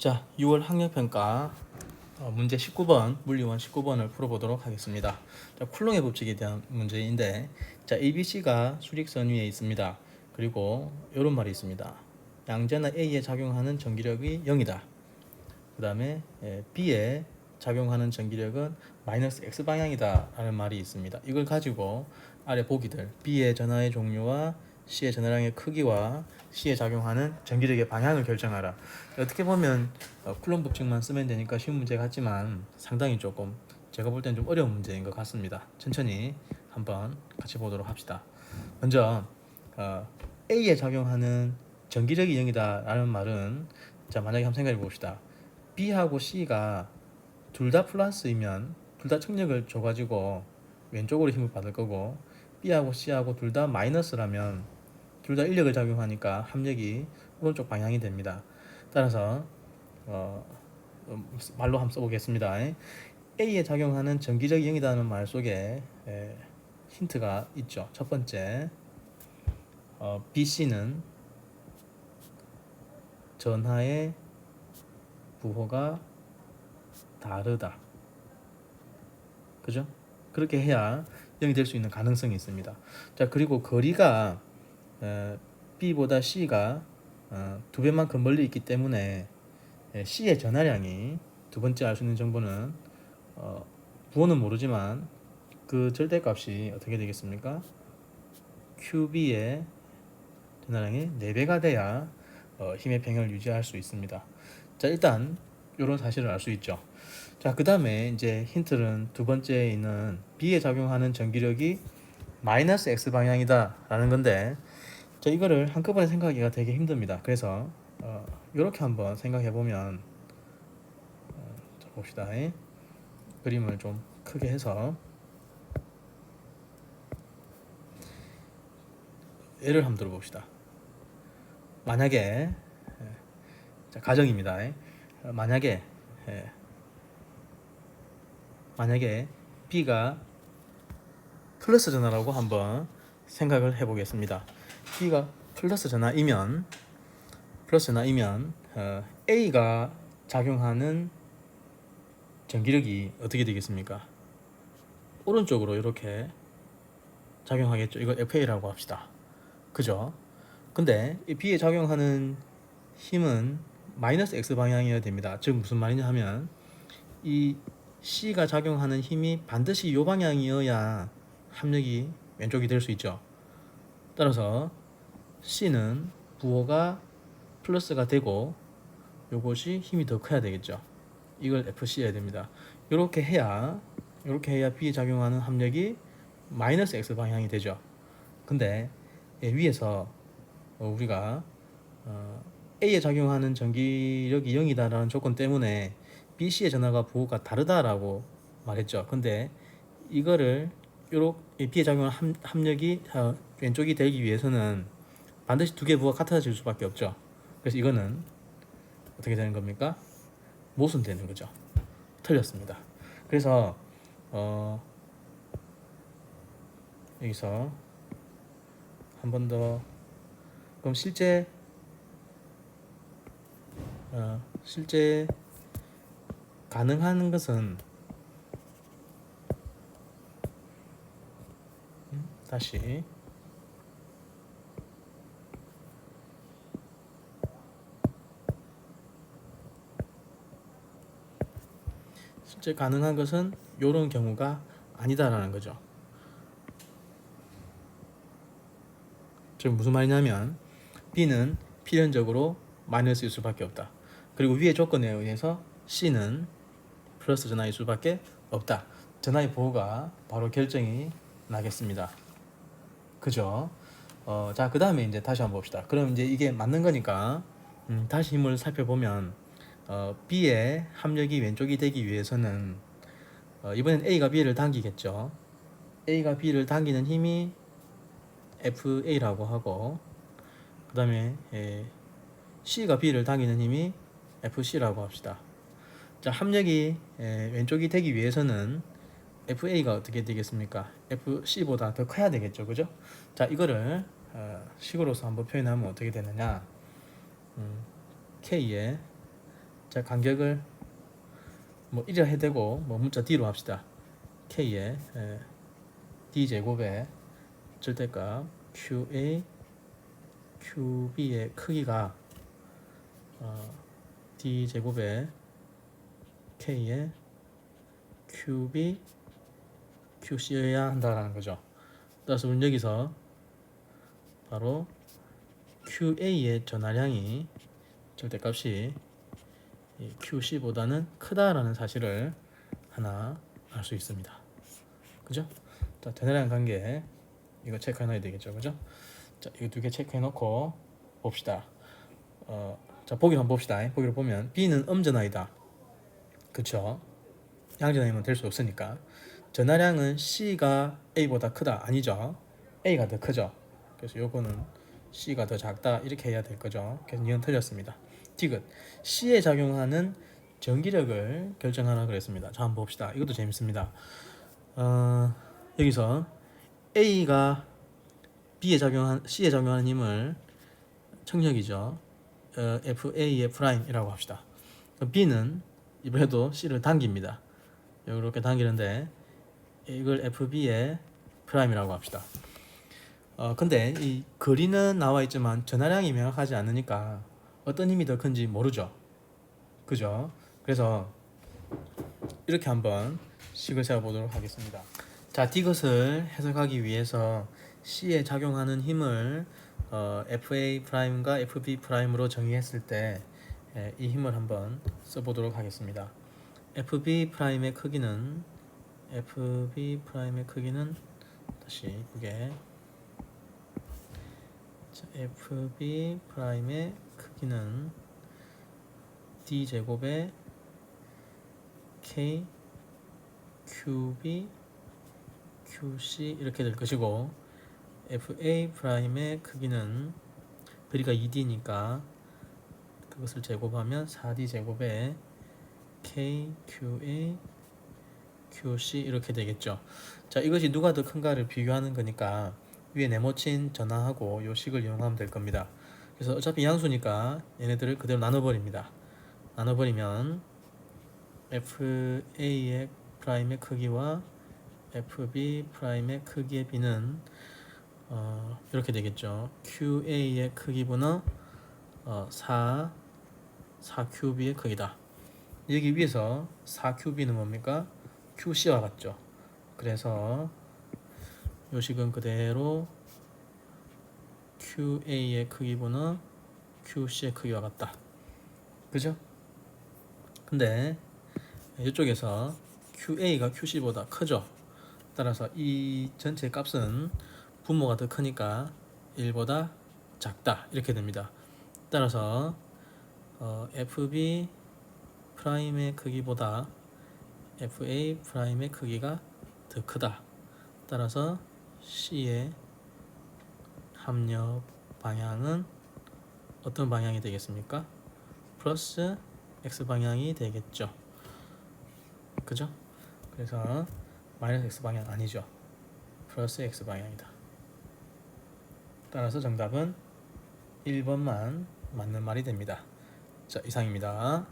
자, 6월 학력평가 어, 문제 19번, 물리원 19번을 풀어보도록 하겠습니다. 자, 쿨롱의 법칙에 대한 문제인데, 자, ABC가 수직선 위에 있습니다. 그리고 이런 말이 있습니다. 양자나 A에 작용하는 전기력이 0이다. 그 다음에 B에 작용하는 전기력은 마이너스 X 방향이다 라는 말이 있습니다. 이걸 가지고 아래 보기들 B의 전하의 종류와 C의 전하량의 크기와 C에 작용하는 전기력의 방향을 결정하라. 어떻게 보면 어, 쿨럼 법칙만 쓰면 되니까 쉬운 문제 같지만 상당히 조금 제가 볼땐좀 어려운 문제인 것 같습니다. 천천히 한번 같이 보도록 합시다. 먼저 어, A에 작용하는 전기력이 0이다 라는 말은 자 만약에 한번 생각해 봅시다. B하고 C가 둘 다 플러스이면 둘다 측력을 줘가지고 왼쪽으로 힘을 받을 거고 B하고 C하고 둘 다 마이너스라면 둘 다 인력을 작용하니까 합력이 오른쪽 방향이 됩니다. 따라서 어, 음, 말로 한번 써보겠습니다. A에 작용하는 전기력이 0이라는 말 속에 에, 힌트가 있죠. 첫 번째, 어, BC는 전하의 부호가 다르다. 그죠? 그렇게 해야 0이 될 수 있는 가능성이 있습니다. 자, 그리고 거리가 에, B보다 C가 어, 두 배만큼 멀리 있기 때문에 예, C의 전하량이 두 번째 알 수 있는 정보는 어, 부호는 모르지만 그 절대값이 어떻게 되겠습니까? QB의 전하량이 4배가 돼야 어, 힘의 평형을 유지할 수 있습니다. 자 일단 이런 사실을 알 수 있죠. 자 그 다음에 이제 힌트는 두 번째에 있는 B에 작용하는 전기력이 마이너스 X 방향이다 라는 건데 자 이거를 한꺼번에 생각하기가 되게 힘듭니다. 그래서 어, 이렇게 한번 생각해 보면 어, 자 봅시다. 예. 그림을 좀 크게 해서 예를 한번 들어봅시다. 만약에 예, 자 가정입니다. 만약에 예, 만약에 B가 플러스 전화라고 한번 생각을 해보겠습니다. B가 플러스 전화이면 플러스 전화이면 어, A가 작용하는 전기력이 어떻게 되겠습니까? 오른쪽으로 이렇게 작용하겠죠. 이걸 FA라고 합시다. 그죠? 근데 이 B에 작용하는 힘은 마이너스 X 방향이어야 됩니다. 즉 무슨 말이냐 하면 이 C가 작용하는 힘이 반드시 이 방향이어야 합력이 왼쪽이 될 수 있죠. 따라서 C는 부호가 플러스가 되고 요것이 힘이 더 커야 되겠죠. 이걸 FC 해야 됩니다. 이렇게 해야 이렇게 해야 B에 작용하는 합력이 마이너스 X 방향이 되죠. 근데 예, 위에서 어, 우리가 어, A에 작용하는 전기력이 0이다라는 조건 때문에 BC의 전하가 부호가 다르다라고 말했죠. 근데 이거를 요렇게 B에 작용하는 함, 합력이 어, 왼쪽이 되기 위해서는 반드시 두 개 부호가 같아질 수밖에 없죠. 그래서 이거는 어떻게 되는 겁니까? 모순되는 거죠. 틀렸습니다. 그래서 어, 여기서 한 번 더 그럼 실제 어, 실제 가능한 것은 음, 다시 실제 가능한 것은 이런 경우가 아니다라는 거죠. 즉 무슨 말이냐면 B는 필연적으로 마이너스일 수밖에 없다. 그리고 위의 조건에 의해서 C는 플러스 전하일 수밖에 없다. 전하의 보호가 바로 결정이 나겠습니다. 그죠? 어, 자, 그 다음에 이제 다시 한번 봅시다. 그럼 이제 이게 맞는 거니까, 음, 다시 힘을 살펴보면, 어, B의 합력이 왼쪽이 되기 위해서는, 어, 이번엔 A가 B를 당기겠죠. A가 B를 당기는 힘이 FA라고 하고, 그 다음에 C가 B를 당기는 힘이 FC라고 합시다. 자, 합력이 에, 왼쪽이 되기 위해서는 FA가 어떻게 되겠습니까? FC보다 더 커야 되겠죠, 그죠? 자, 이거를 어, 식으로서 한번 표현하면 어떻게 되느냐? 음, K의 자 간격을 뭐 1이라 해도 되고 뭐 문자 D로 합시다. K의 에, D 제곱의 절대값 QA QB의 크기가 어, D 제곱의 K의 QB QC여야 한다라는 거죠. 따라서 우리는 여기서 바로 QA의 전하량이 절대값이 이 QC보다는 크다라는 사실을 하나 알 수 있습니다. 그죠? 자, 전하량 관계 이거 체크해 놔야 되겠죠. 그죠? 자, 이거 두 개 체크해 놓고 봅시다. 어, 자, 보기를 한번 봅시다. 보기를 보면 B는 음전하이다. 그쵸? 양전하이면 될 수 없으니까. 전하량은 C가 A보다 크다. 아니죠? A가 더 크죠? 그래서 요거는 C가 더 작다. 이렇게 해야 될 거죠. 그래서 이건 틀렸습니다. 디귿. C에 작용하는 전기력을 결정하라 그랬습니다. 자, 한번 봅시다. 이것도 재밌습니다. 어, 여기서 A가 B에 작용한 C에 작용하는 힘을 청력이죠. 어, FA의 프라임이라고 합시다. B는 이번에도 C를 당깁니다. 이렇게 당기는데 이걸 FB의 프라임이라고 합시다. 어, 근데 이 거리는 나와 있지만 전하량이 명확하지 않으니까 어떤 힘이 더 큰지 모르죠. 그죠? 그래서 이렇게 한번 식을 세워보도록 하겠습니다. 자, 디귿을 해석하기 위해서 C에 작용하는 힘을 어, FA 프라임과 FB 프라임으로 정의했을 때 이 힘을 한번 써보도록 하겠습니다. FB 프라임의 크기는 FB 프라임의 크기는 다시 자, FB 프라임의 크기는 D 제곱의 K QB QC 이렇게 될 것이고 FA 프라임의 크기는 거리가 2D니까 그것을 제곱하면 4D 제곱에 K QA QC 이렇게 되겠죠. 자 이것이 누가 더 큰가를 비교하는 거니까 위에 네모친 전화하고 요 식을 이용하면 될 겁니다. 그래서 어차피 양수니까 얘네들을 그대로 나눠버립니다. 나눠버리면 FA의 프라임의 크기와 FB 프라임의 크기의 비는 어, 이렇게 되겠죠. QA의 크기분은 어, 4 4QB의 크기다. 여기 위에서 4QB는 뭡니까? QC와 같죠. 그래서 요식은 그대로 QA의 크기분은 QC의 크기와 같다. 그죠? 근데 이쪽에서 QA가 QC보다 크죠. 따라서 이 전체 값은 분모가 더 크니까 1보다 작다. 이렇게 됩니다. 따라서 어, FB 프라임의 크기보다 FA 프라임의 크기가 더 크다. 따라서 C의 합력 방향은 어떤 방향이 되겠습니까? 플러스 X 방향이 되겠죠. 그죠? 그래서 마이너스 X 방향 아니죠. 플러스 X 방향이다. 따라서 정답은 1번만 맞는 말이 됩니다. 자, 이상입니다.